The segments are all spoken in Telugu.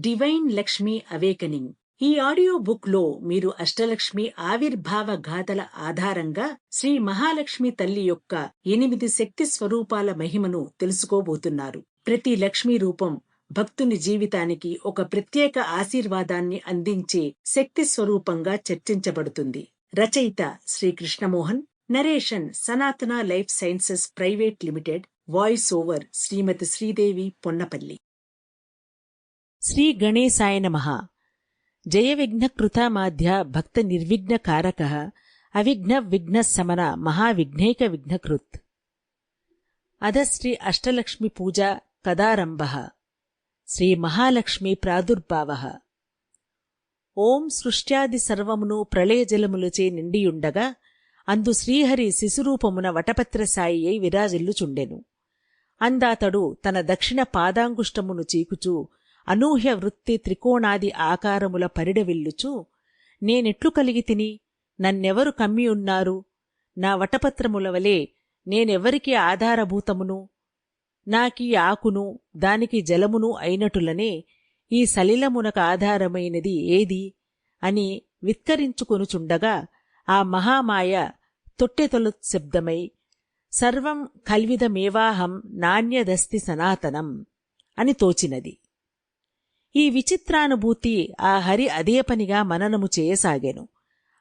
డివైన్ లక్ష్మి అవేకనింగ్ ఈ ఆడియో బుక్లో మీరు అష్టలక్ష్మి ఆవిర్భావ గాథల ఆధారంగా శ్రీ మహాలక్ష్మి తల్లి యొక్క ఎనిమిది శక్తి స్వరూపాల మహిమను తెలుసుకోబోతున్నారు. ప్రతి లక్ష్మీ రూపం భక్తుని జీవితానికి ఒక ప్రత్యేక ఆశీర్వాదాన్ని అందించే శక్తి స్వరూపంగా చర్చించబడుతుంది. రచయిత Shri Krishnamohan narration Sanatana life sciences private limited voice over Shrimati Sridevi Ponnapalli. Shri గణేశాయ నమ జయ విఘ్నకృతామాధ్య భక్త నిర్విఘ్న కారక అవిఘ్న విఘ్న సమన మహావిఘ్నైక విఘ్నకృత్ అధ శ్రీ అష్టలక్ష్మి పూజ కదారంభ శ్రీ మహాలక్ష్మి ప్రాదుర్భావ ఓం సృష్ట్యాది సర్వమును ప్రళయజలములచే నిండియుండగా అందు శ్రీహరి శిశురూపమున వటపత్రసాయి అయి విరాజిల్లుచుండెను అందాతడు తన దక్షిణ పాదాంగుష్టమును చీకుచూ అనూహ్య వృత్తి త్రికోణాది ఆకారముల పరిడవిల్లుచు నేనెట్లు కలిగి తిని నన్నెవరు కమ్మియున్నారు నా వటపత్రముల వలె నేనెవరికి ఆధారభూతమును? నాకీ ఆకును దానికి జలమును అయినటులనే ఈ సలిలమునకు ఆధారమైనది ఏది? అని విత్కరించుకొనుచుండగా ఆ మహామాయ తొట్టెతొలుశబ్దమై సర్వం కల్విదమేవాహం నాణ్యదస్తి సనాతనం అని తోచినది. ఈ విచిత్రానుభూతి ఆ హరి అదే పనిగా మననము చేయసాగాను.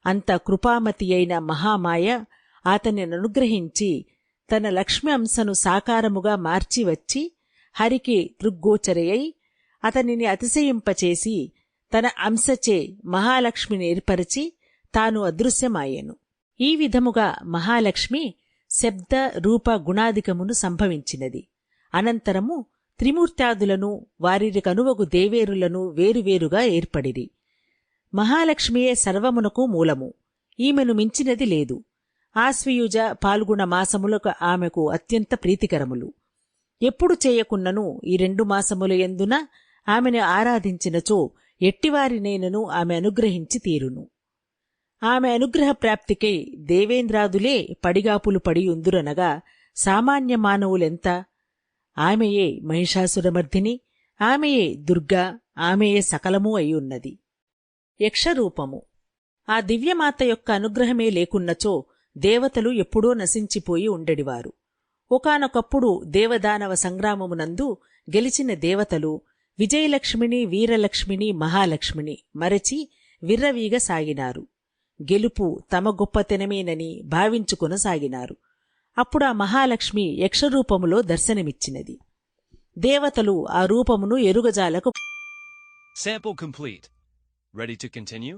అంత కృపామతి అయిన మహామాయ అతన్ని అనుగ్రహించి తన లక్ష్మి అంశను సాకారముగా మార్చి వచ్చి హరికి దృగ్గోచరయై అతనిని అతిశయింపచేసి తన అంశచే మహాలక్ష్మిని ఏర్పరిచి తాను అదృశ్యమాయెను. ఈ విధముగా మహాలక్ష్మి శబ్ద రూప గుణాధికమును సంభవించినది. అనంతరము త్రిమూర్త్యాదులను వారిరి కనువగు దేవేరులను వేరువేరుగా ఏర్పడిరి. మహాలక్ష్మియే సర్వమునకు మూలము. ఈమెను మించినది లేదు. ఆశ్వయుజ పాల్గొన మాసములకు ఆమెకు అత్యంత ప్రీతికరములు. ఎప్పుడు చేయకున్నను ఈ రెండు మాసముల ఎందున ఆమెను ఆరాధించినచో ఎట్టివారినైనను ఆమె అనుగ్రహించి తీరును. ఆమె అనుగ్రహ ప్రాప్తికై దేవేంద్రాదులే పడిగాపులు పడియుందురనగా సామాన్య మానవులెంత ఆమెయే మహిషాసురమర్ధిని ఆమెయే దుర్గా ఆమెయే సకలమూ అయ్యున్నది. యక్షరూపము. ఆ దివ్యమాత యొక్క అనుగ్రహమే లేకున్నచో దేవతలు ఎప్పుడో నశించిపోయి ఉండెడివారు. ఒకనొకప్పుడు దేవదానవ సంగ్రామమునందు గెలిచిన దేవతలు విజయలక్ష్మిని వీరలక్ష్మిని మహాలక్ష్మిని మరచి విర్రవీగ సాగినారు. గెలుపు తమ గొప్పతనమేనని భావించుకొనసాగినారు. అప్పుడు ఆ మహాలక్ష్మి యక్షరూపములో దర్శనమిచ్చినది దేవతలు ఆ రూపమును ఎరుగజాలకు Sample complete. Ready to continue?